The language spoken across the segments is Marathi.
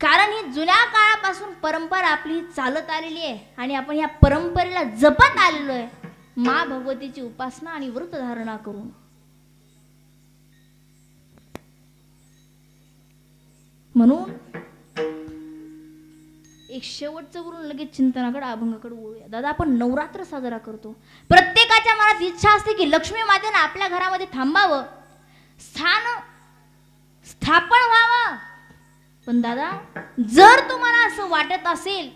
कारण ही जुन्या काळापासून परंपरा आपली चालत आलेली आहे आणि आपण ह्या परंपरेला जपत आलेलो आहे. मा भगवतीची उपासना आणि व्रत धारणा करून. म्हणून एक शेवटचं बोलून लगेच चिंतनाकडे अभंगाकडे वळूया. दादा आपण नवरात्र साजरा करतो. प्रत्येकाच्या मनात इच्छा असते की लक्ष्मी मातेनं आपल्या घरामध्ये थांबावं. स्थान स्थापन व्हावं. पण दादा जर तुम्हाला असं वाटत असेल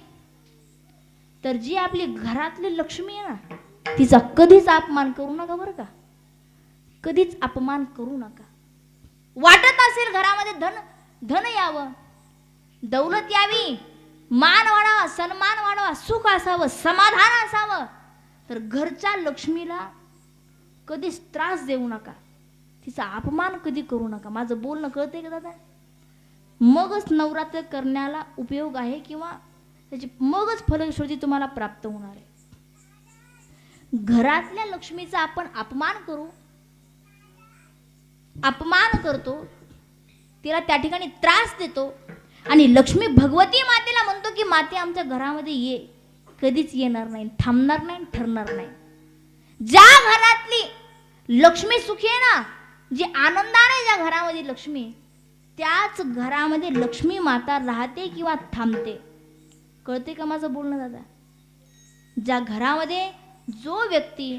तर जी आपली घरातली लक्ष्मी आहे ना तिचा कधीच अपमान करू नका बरं का. कधीच अपमान करू नका. वाटत असेल घरामध्ये धन धन यावं दौलत यावी मान वाढावा सन्मान वाढावा सुख असावं समाधान असावं तर घरच्या लक्ष्मीला कधीच त्रास देऊ नका. तिचा अपमान कधी करू नका. माझं बोलणं कळतंय का दादा? मगच नवरात्र करण्याला उपयोग आहे किंवा त्याची मगच फलश्रुती तुम्हाला प्राप्त होणार आहे. घरातल्या लक्ष्मीचा आपण अपमान करू अपमान करतो तिला त्या ठिकाणी त्रास देतो आणि लक्ष्मी भगवती मातेला म्हणतो की माते आमच्या घरामध्ये ये. कधीच येणार नाही थांबणार नाही ठरणार नाही. ज्या घरातली लक्ष्मी सुखी आहे ना जी आनंदाने ज्या घरामध्ये लक्ष्मी त्याच घरामध्ये लक्ष्मी माता राहते किंवा थांबते. कळते का माझं बोलणं दादा? ज्या घरामध्ये जो व्यक्ती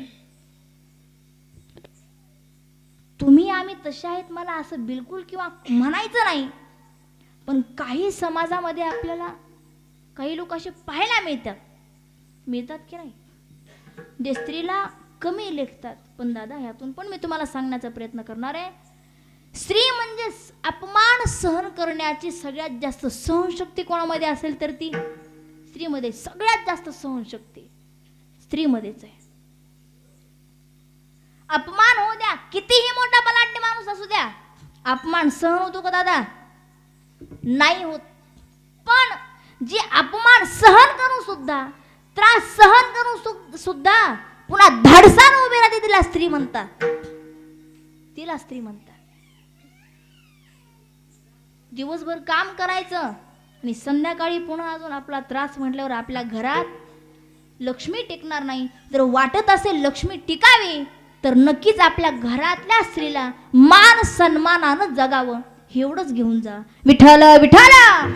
तुम्ही आम्ही तसे आहेत मला असं बिलकुल किंवा म्हणायचं नाही पण काही समाजामध्ये आपल्याला काही लोक असे पाहायला मिळतात. मिळतात की नाही? जे स्त्रीला कमी लेखतात. पण दादा ह्यातून पण मी तुम्हाला सांगण्याचा प्रयत्न करणार आहे. स्त्री म्हणजे अपमान सहन करण्याची सगळ्यात जास्त सहनशक्ती कोणामध्ये असेल तर ती? स्त्रीमध्ये सगळ्यात जास्त सहनशक्ती स्त्रीमध्येच आहे. अपमान होऊ द्या कितीही मोठा बलाढ्य माणूस असू द्या अपमान सहन होतो का दादा? नाही होत. पण जी अपमान सहन करून सुद्धा त्रास सहन करून सुद्धा पुन्हा धाडसानं उभी राहते तिला स्त्री म्हणतात. तिला स्त्री म्हणतात. दिवसभर काम करायचं आणि संध्याकाळी पुन्हा अजून आपला त्रास म्हटल्यावर आपल्या घरात लक्ष्मी टिकणार नाही. जर वाटत असेल लक्ष्मी टिकावी तर नक्कीच आपल्या घरातल्या स्त्रीला मान सन्मानानं जगावं. एवढंच घेऊन जा. विठाला विठाला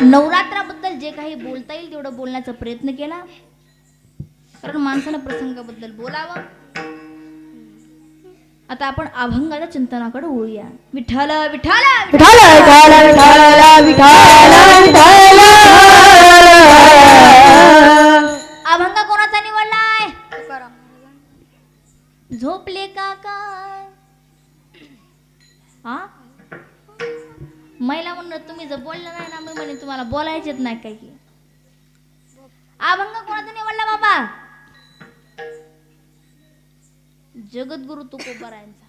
नवरात्राबद्दल जे काही बोलता येईल तेवढं बोलण्याचा प्रयत्न केला. कारण माणसानं प्रसंगाबद्दल बोलावं. आता आपण अभंगाच्या चिंतनाकडे वळूया. विठ्ठल विठ्ठल विठाला विठाला विठाला विठाला विठाला अभंग कोणाचा निवडलाय? झोपले का काय हा महिला म्हणणार तुम्ही जर बोलला नाही ना मी म्हणे तुम्हाला बोलायचेच नाही काही. अभंग कोणाचा निवडला बाबा? जगद्गुरु तुकोबारायांचा.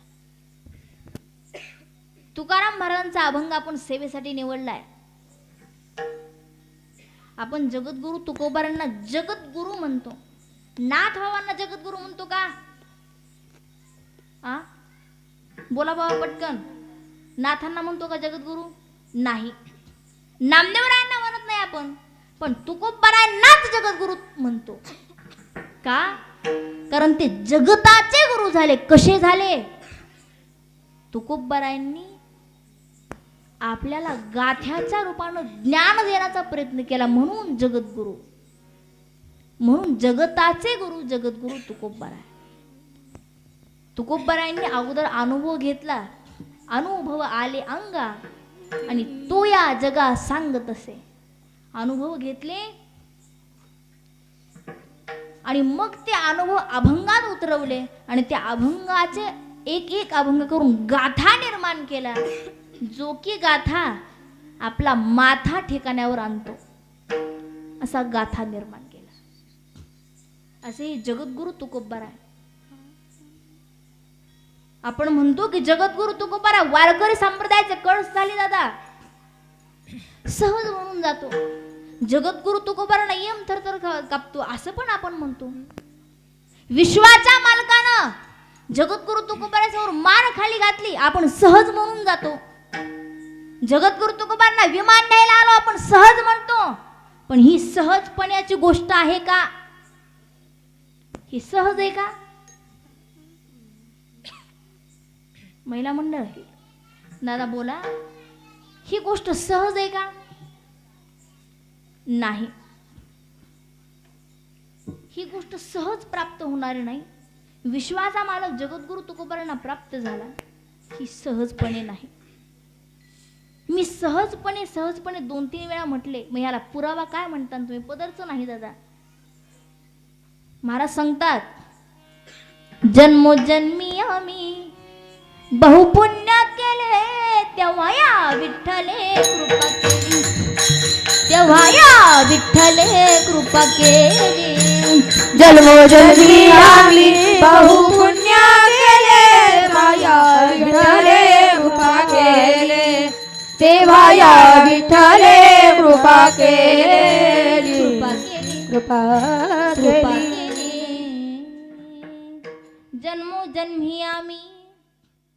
तुकाराम महाराजांचा अभंग आपण सेवेसाठी निवडलाय. आपण जगद्गुरु तुकोबारांना जगद्गुरु म्हणतो. नाथ बाबांना जगद्गुरु म्हणतो का? आ? बोला बाबा पटकन. नाथांना म्हणतो का जगद्गुरु? नाही. नामदेवरायांना म्हणत नाही आपण. पण तुकोबारायांनाच जगद्गुरु म्हणतो. का? कारण ते जगताचे गुरु झाले. कसे झाले? तुकोबारायांनी आपल्याला गाथ्याच्या रूपानं ज्ञान देण्याचा प्रयत्न केला. म्हणून जगद्गुरु. म्हणून जगताचे गुरु जगद्गुरु तुकोबराय. तुकोबरायांनी अगोदर अनुभव घेतला. अनुभव आले अंगा आणि तो या जगा सांगत असे. अनुभव घेतले आणि मग ते अनुभव अभंगात उतरवले आणि त्या अभंगाचे एक एक अभंग करून गाथा निर्माण केला. जो की गाथा आपला माथा ठिकाण्यावर आणतो. असा गाथा निर्माण केला. असे जगद्गुरु तुकोबार आहे आपण म्हणतो की जगद्गुरु तुकोबारा वारकरी संप्रदायाचे कळस झाले दादा. सहज म्हणून जातो. जगद्गुरु तुकोबारांना यम थरथर तर कापतो. असं पण आपण म्हणतो. विश्वाच्या मालकानं जगद्गुरु तुकोबारासमोर मार खाली घातली आपण सहज म्हणून जातो. जगद्गुरु तुकोबांना विमान न्यायला आलो आपण सहज म्हणतो. पण ही सहजपणाची गोष्ट आहे का? ही सहज आहे का? महिला मंडळ दादा बोला ही गोष्ट सहज आहे का? नाही. ही गोष्ट सहज प्राप्त होणार नाही. विश्वाचा मालक जगद्गुरु तुकोबारांना प्राप्त झाला ही सहजपणे नाही. मी सहजपणे सहजपणे दोन तीन वेळा म्हटले मग ह्याला पुरावा काय म्हणता? तुम्ही पदरच नाही दादा. महाराज सांगतात जन्मोजन्मी आम्ही बहुपुण्य केले तेव्हा या विठ्ठले कृपा केली तेव्हा या विठ्ठले कृपा केली। जन्मोजन्मी आम्ही बहुपुण्य केले माया विठ्ठले कृपा केले। तेव्हा या विठ्ठले कृपा केली कृपा केली। कृपा कृपा केली। केली। जन्मोजन्मी आम्ही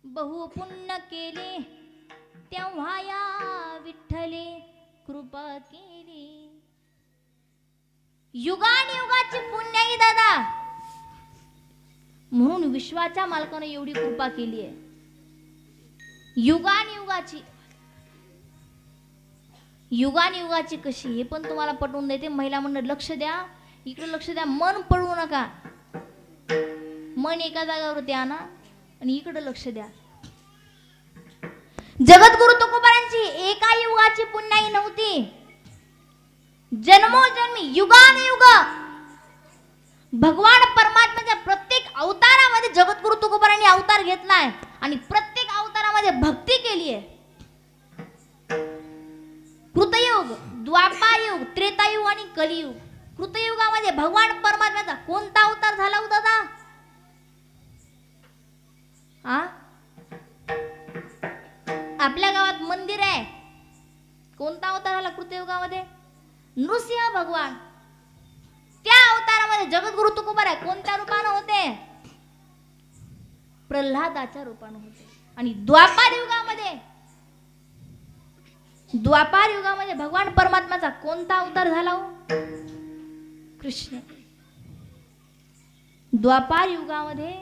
बहुपुण्य केले। तेव्हा या विठ्ठले कृपा केली. युगानुयुगाची पुण्य आहे दादा. म्हणून विश्वाच्या मालकानं एवढी कृपा केली आहे. युगान युगाची. युगान युगाची कशी हे पण तुम्हाला पटवून देते. महिला मंडळ लक्ष द्या. इकडे लक्ष द्या. मन पळवू नका. मन एका जागावरती आणा आणि इकडे लक्ष द्या. जगद्गुरु तुकोबारांची एका युगाची पुण्याई नव्हती. जन्मोजन्मी युगानुयुग भगवान परमात्म्याच्या प्रत्येक अवतारामध्ये जगद्गुरु तुकोबारांनी अवतार घेतलाय आणि प्रत्येक अवतारामध्ये भक्ती केली आहे कृतयुग द्वापायुग त्रेतायुग आणि कलियुग. कृतयुगामध्ये भगवान परमात्म्याचा कोणता अवतार झाला होता दादा आ? आपल्या गावात मंदिर आहे. कोणता अवतार झाला कृतयुगामध्ये नृसिंह भगवान. त्या अवतारामध्ये जगद्गुरु तुकोबार आहे कोणत्या रूपानं होते? प्रल्हादाच्या रूपानं होते. आणि द्वापार युगामध्ये द्वापार युगामध्ये भगवान परमात्माचा कोणता अवतार झाला हो? कृष्ण. द्वापार युगामध्ये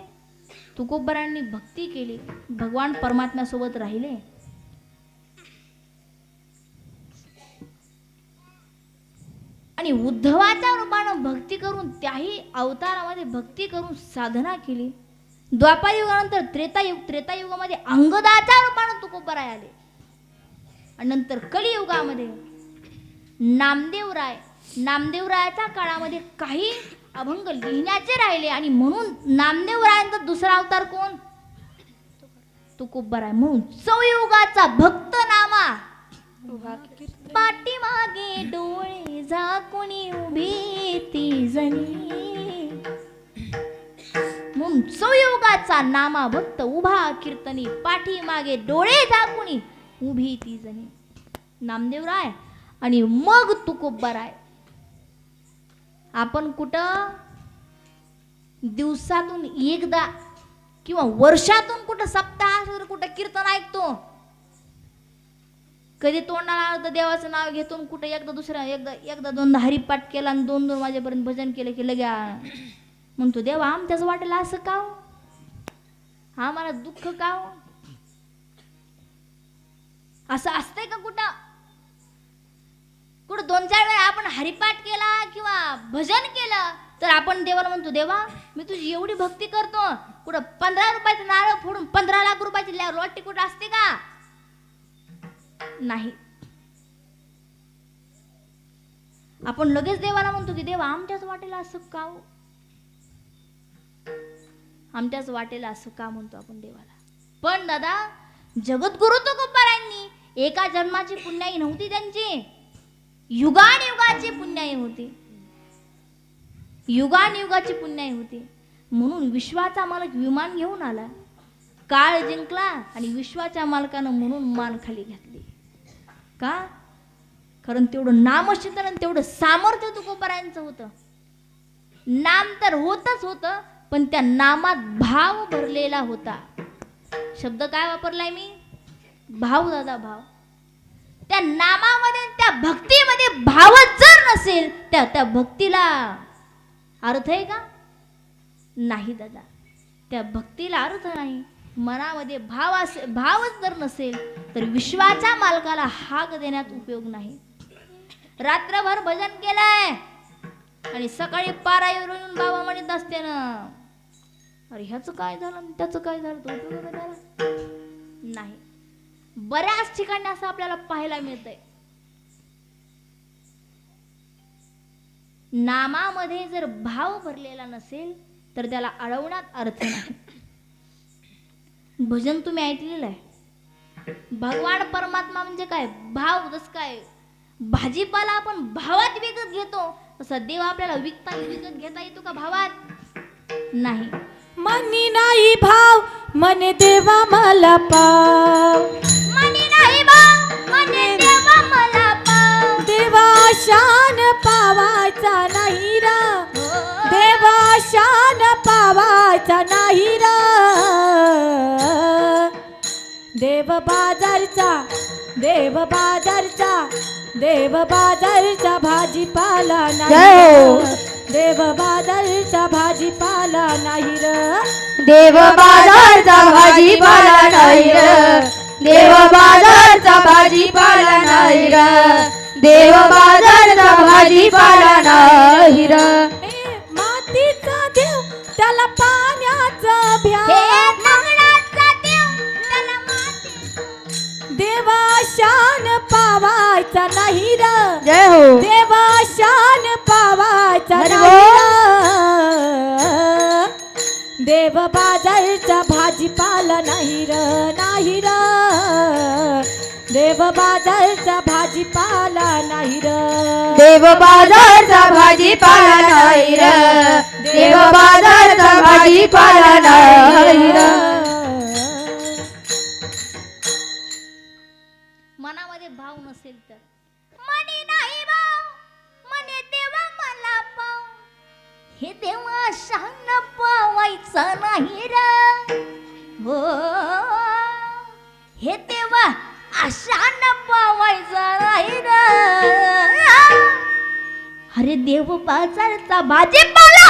तुकोबरांनी भक्ती केली. भगवान परमात्म्यासोबत राहिले. आणि उद्धवाच्या रूपानं भक्ती करून त्याही अवतारामध्ये भक्ती करून साधना केली. द्वापारयुगानंतर त्रेतायुग त्रेतायुगामध्ये अंगदाच्या रूपानं तुकोबराय आले आणि नंतर कलियुगामध्ये नामदेवराय नामदेवरायाच्या काळामध्ये काही अभंग लिहिण्याचे राहिले आणि म्हणून नामदेवरायांचा दुसरा अवतार कोण? तुकोबराय म्हणून चौयुगाचा भक्त नामा पाठीमागे डोळे झाकुणी उभी ती जणी. म्हणून नामा भक्त उभा कीर्तनी पाठीमागे डोळे झाकुणी उभी ती जणी. नामदेवराय आणि मग तुकोबराय आपण कुठं दिवसातून एकदा किंवा वर्षातून कुठं सप्ताह तर कुठं कीर्तन ऐकतो? कधी तोंडाला आलं तर देवाचं नाव घेतो कुठे कुठं एकदा दुसऱ्या एकदा एकदा दोनदा हरिपाठ केला आणि दोन दोन वाजेपर्यंत भजन केलं की लगे म्हणतो देवा आमच्याच वाटेला असं का हो? आम्हाला दुःख का हो? असं असतंय का कुठं कुठं दोन चार वेळा आपण हरिपाठ केला किंवा भजन केलं तर आपण देवाला म्हणतो देवा मी तुझी एवढी भक्ती करतो कुठं पंधरा रुपयाचं नारळ फोडून पंधरा लाख रुपयाची रोटी कुठं असते का नाही. आपण लगेच देवाला म्हणतो की देवा आमच्याच वाटेला असं का हो? आमच्याच वाटेला असं का म्हणतो आपण देवाला? पण दादा जगद्गुरु तुकोबारांनी एका जन्माची पुण्याई नव्हती त्यांची. युगान युगाची पुण्याई होती. युगानुयुगाची पुण्याई होती. म्हणून विश्वाचा मालक विमान घेऊन आला. काळ जिंकला आणि विश्वाच्या मालकानं म्हणून मान खाली घातली. का? कारण तेवढं नामचिंतन आणि तेवढं सामर्थ्य तुकोबरायांचं होतं. नाम तर होतच होतं पण त्या नामात भाव भरलेला होता. शब्द काय वापरलाय मी? भाव दादा भाव. त्या नामामध्ये त्या भक्तीमध्ये भावच जर नसेल त्या त्या भक्तीला अर्थ आहे का? नाही दादा. त्या भक्तीला अर्थ नाही. मनामध्ये भाव असे भावच जर नसेल तर विश्वाच्या मालकाला हाक देण्यात उपयोग नाही. रात्रभर भजन केलंय. आणि सकाळी पारावर येऊन बाबा म्हणत असते ना अरे ह्याचं काय झालं त्याचं काय झालं? तो उपयोग नाही. बऱ्याच ठिकाणी असं आपल्याला पाहायला मिळतंय. नामामध्ये जर भाव भरलेला नसेल तर त्याला अडवण्यात अर्थ नाही. भजन तुम्ही ऐकलेलं आहे? भगवान परमात्मा म्हणजे काय? भाव जस काय भाजीपाला आपण भावात विकत घेतो तसं देव आपल्याला विकता विकत घेता येतो का भावात? नाही. मनी नाही भाव मने देवा मला पाव. मनी नाही भाव मनी देवा मला पाव. देवा शान पावायचा नाही रा हो. देवा शान पावायचा नाही रा. देव बाजारचा देव बाजारचा देव बाजारचा भाजीपाला नाही र. देव बाजारचा भाजीपाला नाही र. देव बाजारचा भाजीपाला नाही र. देव बाजारचा भाजीपाला नाही र. देव बाजारचा भाजीपाला नाही र. त्याला पाण्याचा देव शान पावायचा नाही र. जय हो. देवा शान पावायचा नाही. देव बाजारचा भाजीपाला नाही र नाही र. देव बाजारचा भाजीपाला नाही र. देव बाजारचा भाजीपाला नाही र. देव बाजारचा भाजीपाला नाही र. मनामध्ये भाव नसेल तर. मनी नाही भाव. मने देवा मला पाव. हे देवा शान पावायचा नाही र. हो. हे देवा आशान पावायचा नाही अरे देव बाजारचा भाजीपाला!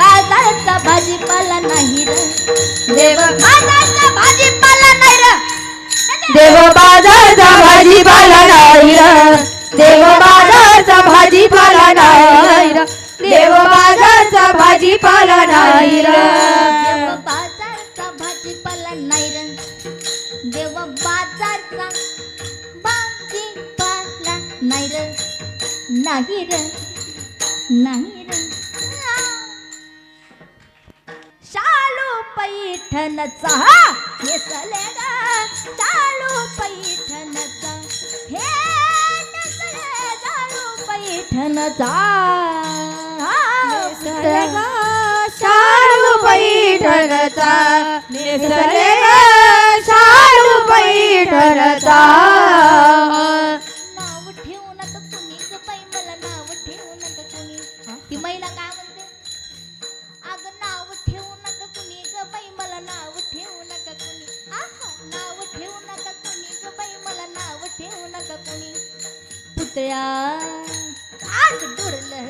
बाजारचा भाजीपाला नाही र. देव बाजारचा भाजीपाला नाही र. देव बाजारचा भाजीपाला नाही र. देव बाजारचा भाजीपाला नाही र. देव बाजारचा भाजीपाला नाही र. नाही र नाही र शालू पैठणचा नेसले ग शालू पैठणचा हे नेसले शालू पैठणचा नेसले ग शालू पैठणचा नेसले ग शालू पैठणचा आग डोरलं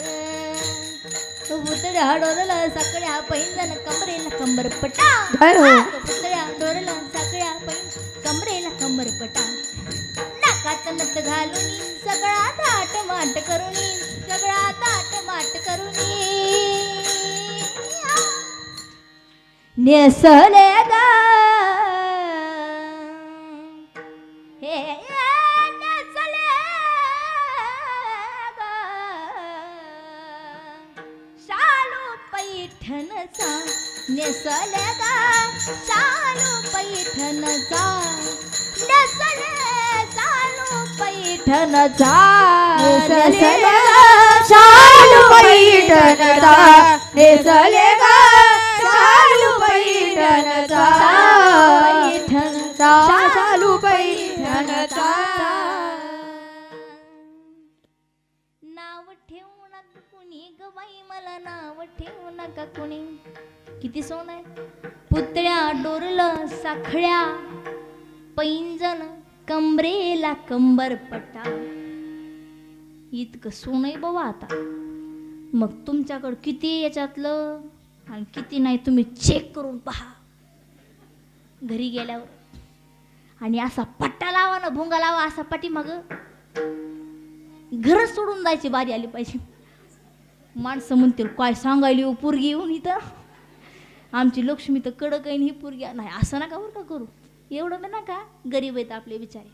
पुतळ्या पैंजण कमरेला कंबर पटा। जय हो. आग पुतळ्या डोरलं सगळ्या पैन कमरेला कंबर पटा। नाकात नत घालून सगळा ताट माट करून सगळा ताट माट करून। नेसले ग शालू पैठणचा. पैठणचा. शालू पैठणचा. नाव ठेवू नका कुणी ग बाई मला नाव ठेवू नका कुणी. किती सोन आहे? पुतळ्या डोरलं साखळ्या. पैंजण कमरेला कंबर पट्टा इतकं सोनय बाबा आता. मग तुमच्याकडं किती याच्यातलं? आणि किती नाही तुम्ही चेक करून पहा. घरी गेल्यावर. आणि असा पट्टा लावा ना भोंगा लावा असा पाठी मग घर सोडून जायची बारी आली पाहिजे. माणसं म्हणतील काय सांगायली हो पोरगी येऊन इथं? आमची लक्ष्मी तर कडक आहे ही पोरगी नाही असं नका बरं का करू. एवढं बी नका. गरीब आहेत आपले बिचारे.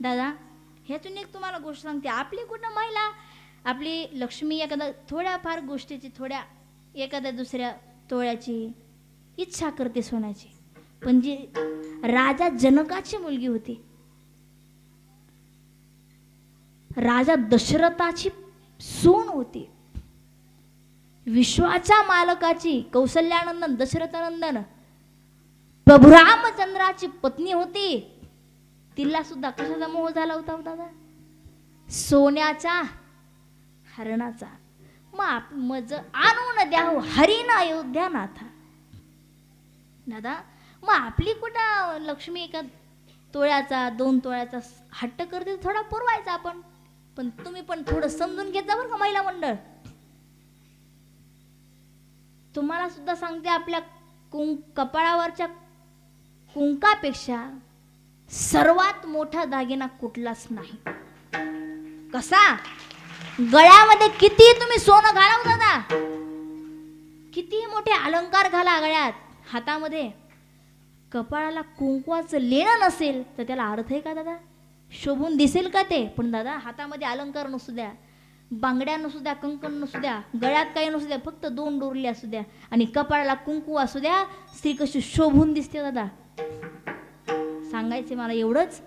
दादा ह्यातून एक तुम्हाला गोष्ट सांगते. आपली कुठं महिला आपली लक्ष्मी एखाद्या थोड्याफार गोष्टीची थोड्या एखाद्या दुसऱ्या तोळ्याची इच्छा करते सोन्याची. पण जी राजा जनकाची मुलगी होती राजा दशरथाची सून होती. विश्वाच्या मालकाची कौशल्यानंदन दशरथनंदन प्रभुरामचंद्राची पत्नी होती. तिला सुद्धा कशाचा मोह झाला होता हो दादा? सोन्याचा हरणाचा मग आप- मज आणून द्याव हरिण अयोध्या नाथा. दादा मग आपली कुठं लक्ष्मी एका तोळ्याचा दोन तोळ्याचा हट्ट करते थोडा पुरवायचा आपण. पण तुम्ही पण थोडं समजून घेत जा बरं का महिला मंडळ. तुम्हाला सुद्धा सांगते आपल्या कुं कपाळावरच्या कुंकापेक्षा सर्वात मोठा दागिना कुठलाच नाही. कसा? गळ्यामध्ये किती तुम्ही सोनं घालाव दादा किती मोठे अलंकार घाला गळ्यात हातामध्ये. कपाळाला कुंकवाचं लेणं नसेल तर त्याला अर्थ आहे का दादा? शोभून दिसेल का ते? पण दादा हातामध्ये अलंकार नसू द्या बांगड्या नसू द्या कंकण नसू द्या गळ्यात काही नसू द्या फक्त दोन डोरले असू द्या आणि कपाळाला कुंकू असू द्या स्त्री कशी शोभून दिसते दादा. सांगायचे मला एवढंच.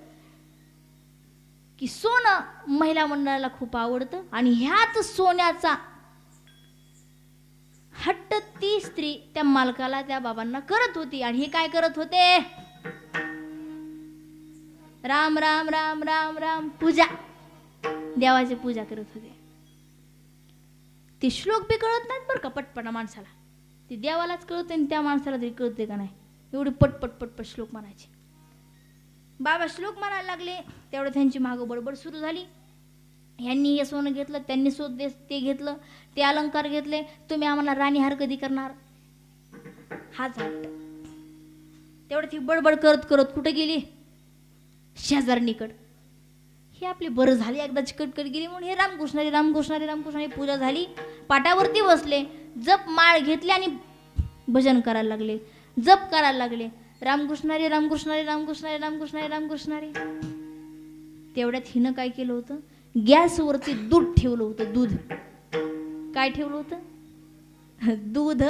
की सोनं महिला मंडळाला खूप आवडतं. आणि ह्याच सोन्याचा हट्ट ती स्त्री त्या मालकाला त्या बाबांना करत होती. आणि हे काय करत होते? राम राम राम राम राम पूजा. देवाची पूजा करत होते. ते श्लोक बी कळत नाहीत बरं का पटपटा माणसाला. ते देवालाच कळते आणि त्या माणसाला तरी कळते का नाही? एवढी पटपट पटपट श्लोक म्हणायचे. बाबा श्लोक म्हणायला लागले. तेवढं त्यांची मागं बडबड सुरू झाली. यांनी हे सोनं घेतलं त्यांनी सोद दे ते घेतलं ते अलंकार घेतले. तुम्ही आम्हाला राणीहार कधी करणार. हाच झाट तेवढं ती बडबड करत करत कुठं गेली? शेजारणीकड. हे आपली बरं झाली एकदा चिकटकट गेली म्हणून हे रामकृष्णारी रामकृष्णारी रामकृष्णारी पूजा झाली. पाटावरती बसले. जप माळ घेतले आणि भजन करायला लागले. जप करायला लागले. रामकृष्णारी रामकृष्णारी रामकृष्णारी रामकृष्णारी रामकृष्णारी. तेवढ्यात हिनं काय केलं होतं? गॅसवरती दूध ठेवलं होतं दूध. काय ठेवलं होतं? दूध.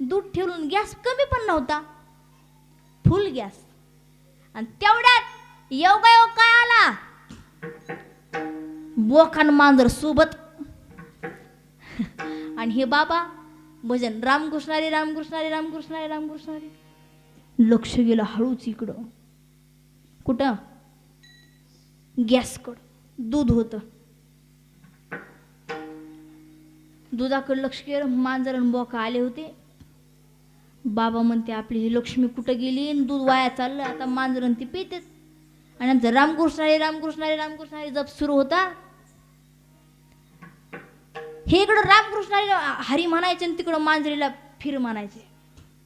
दूध ठेवून गॅस कमी पण नव्हता. Full gas. आणि तेवढ्यात योगा योग काय आला? बोखान मांजर सोबत. आणि हे बाबा भजन. रामकृष्णारी रामकृष्णारी रामकृष्णारी रामकृष्णारी. लक्ष गेलं हळूच इकडं. कुठं? गॅसकडं दूध होतं. दुधाकडं लक्ष केलं मांजर आणि बोका आले होते. बाबा म्हणते आपली ही लक्ष्मी कुठं गेली? आणि दूध वाया चाललं आता मांजरण ती पितेच. आणि आमचं रामकृष्णारी रामकृष्णारी रामकृष्णारी जप सुरू होता. हे इकडं रामकृष्णारी हरी म्हणायचे आणि तिकडं मांजरीला फिर म्हणायचे.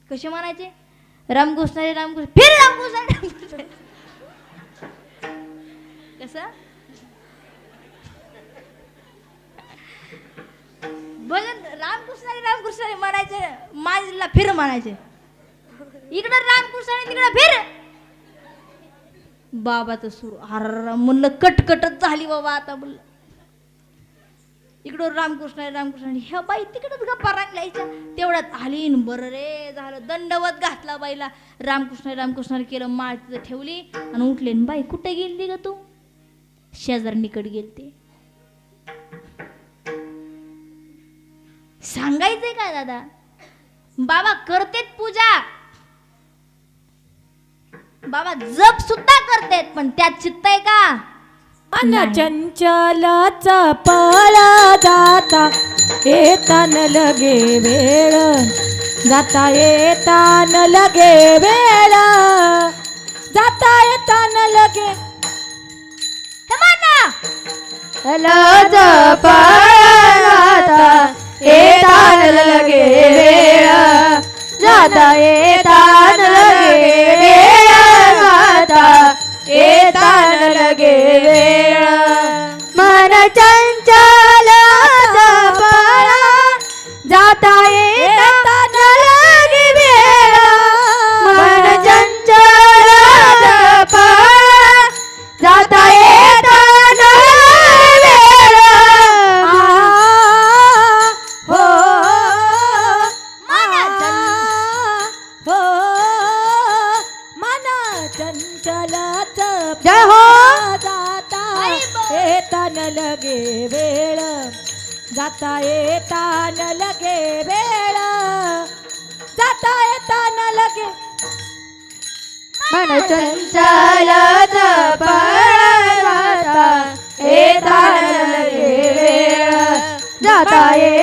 कसे म्हणायचे? रामकृष्णारी रामकृष्ण. फिर रामकृष्णारी रामकृष्णारी कसं? भजन रामकृष्णारी रामकृष्णारी म्हणायचे मांजरीला फिर म्हणायचे. इकडं रामकृष्णारी तिकडं फिर. बाबा तर सुरू अर म्हणलं कटकटच झाली बाबा आता म्हणलं इकडं रामकृष्ण रामकृष्ण ह्या बाई तिकडंच गप्पा रांगलायच्या तेवढ्यात आली न बरं रे झालं. दंडवत घातला बाईला. रामकृष्ण रामकृष्ण केलं माळ तिथं ठेवली आणि उठले. बाई कुठे गेली ग तू? शेजारणीकडे गेलते. सांगायचंय का दादा? बाबा करतेत पूजा. बाबा जप सुद्धा करतेत पण त्यात चित्त आहे का? मन नाही. चंचलाचा पळ जाता येतान लगे वेळ. जाता येता न लगे वेळ. जाता येता न लगे पळता येतान लगे वेळ. जाता येतान लगे वेळा जाता येता न लगे वेळ. जाता येता न लगे मन चंचल पळता येतान लगे वेळ. जाता येतान